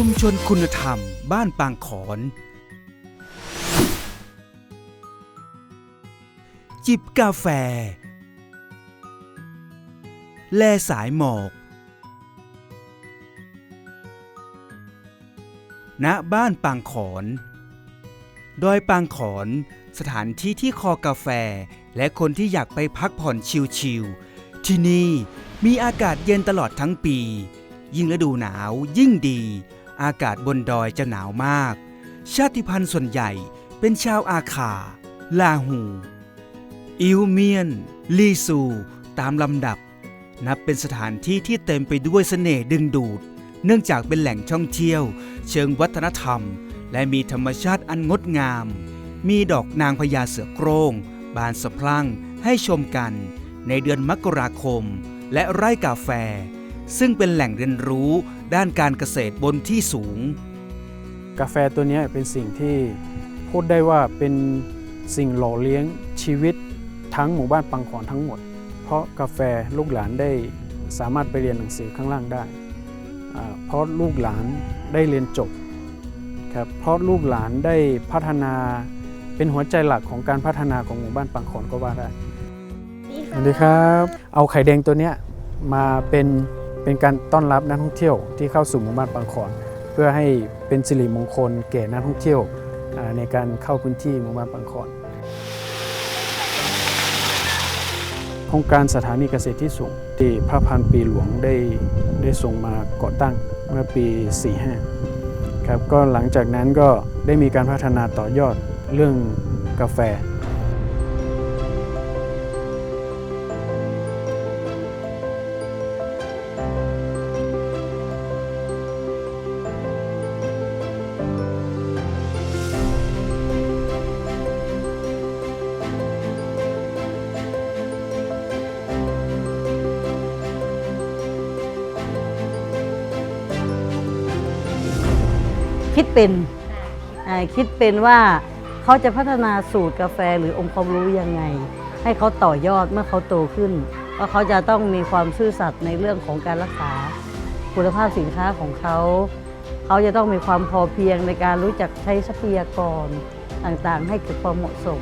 ชุมชนคุณธรรม บ้านปางขอน จิบกาแฟ แลสายหมอก ณ บ้านปางขอน ดอยปางขอน สถานที่ที่คอกาแฟและคนที่อยากไปพักผ่อนชิลๆ ที่นี่มีอากาศเย็นตลอดทั้งปี ยิ่งฤดูหนาวยิ่งดี อากาศบนดอยจะหนาวมาก ชาติพันธุ์ส่วนใหญ่เป็นชาวอาคาลาหู อิวเมียน ลีซู ตามลำดับ นับเป็นสถานที่ที่เต็มไปด้วยเสน่ห์ดึงดูด เนื่องจากเป็นแหล่งท่องเที่ยว เชิงวัฒนธรรม และมีธรรมชาติอันงดงาม มีดอกนางพญาเสือโคร่ง บานสะพรั่งให้ชมกัน ในเดือนมกราคม และไร่กาแฟ ซึ่งเป็นแหล่งเรียนรู้ด้านการเกษตรบนที่สูง กาแฟตัวเนี้ยเป็นสิ่งที่พูดได้ว่าเป็นสิ่งหล่อเลี้ยงชีวิตทั้งหมู่บ้านปังขอนทั้งหมด เพราะกาแฟลูกหลานได้สามารถไปเรียนหนังสือข้างล่างได้อ่าเพราะลูกหลานได้เรียนจบครับเพราะลูกหลานได้พัฒนาเป็นหัวใจหลักของการพัฒนาของหมู่บ้านปังขอนก็ว่าได้สวัสดีครับ เอาไข่แดงตัวเนี้ยมาเป็น เป็นการต้อนรับนักท่องเที่ยวที่เข้าสู่หมู่บ้านปังขอนเพื่อให้เป็นสิริมงคลแก่นักท่องเที่ยวในการเข้าพื้นที่หมู่บ้านปังขอนโครงการสถานีเกษตรที่สูงที่พระพันปีหลวงได้ได้ส่งมาก่อตั้งเมื่อปี 45 ครับก็หลังจากนั้นก็ได้มีการพัฒนาต่อยอดเรื่องกาแฟ คิดเป็นคิดเป็นว่าเขาจะพัฒนาสูตรกาแฟหรือองค์ความรู้ยังไง ให้เขาต่อยอดเมื่อเขาโตขึ้นว่าเขาจะต้องมีความซื่อสัตย์ในเรื่องของการรักษาคุณภาพสินค้าของเขาเขาจะต้องมีความพอเพียงในการรู้จักใช้ทรัพยากรต่างๆ ให้เกิดความเหมาะสม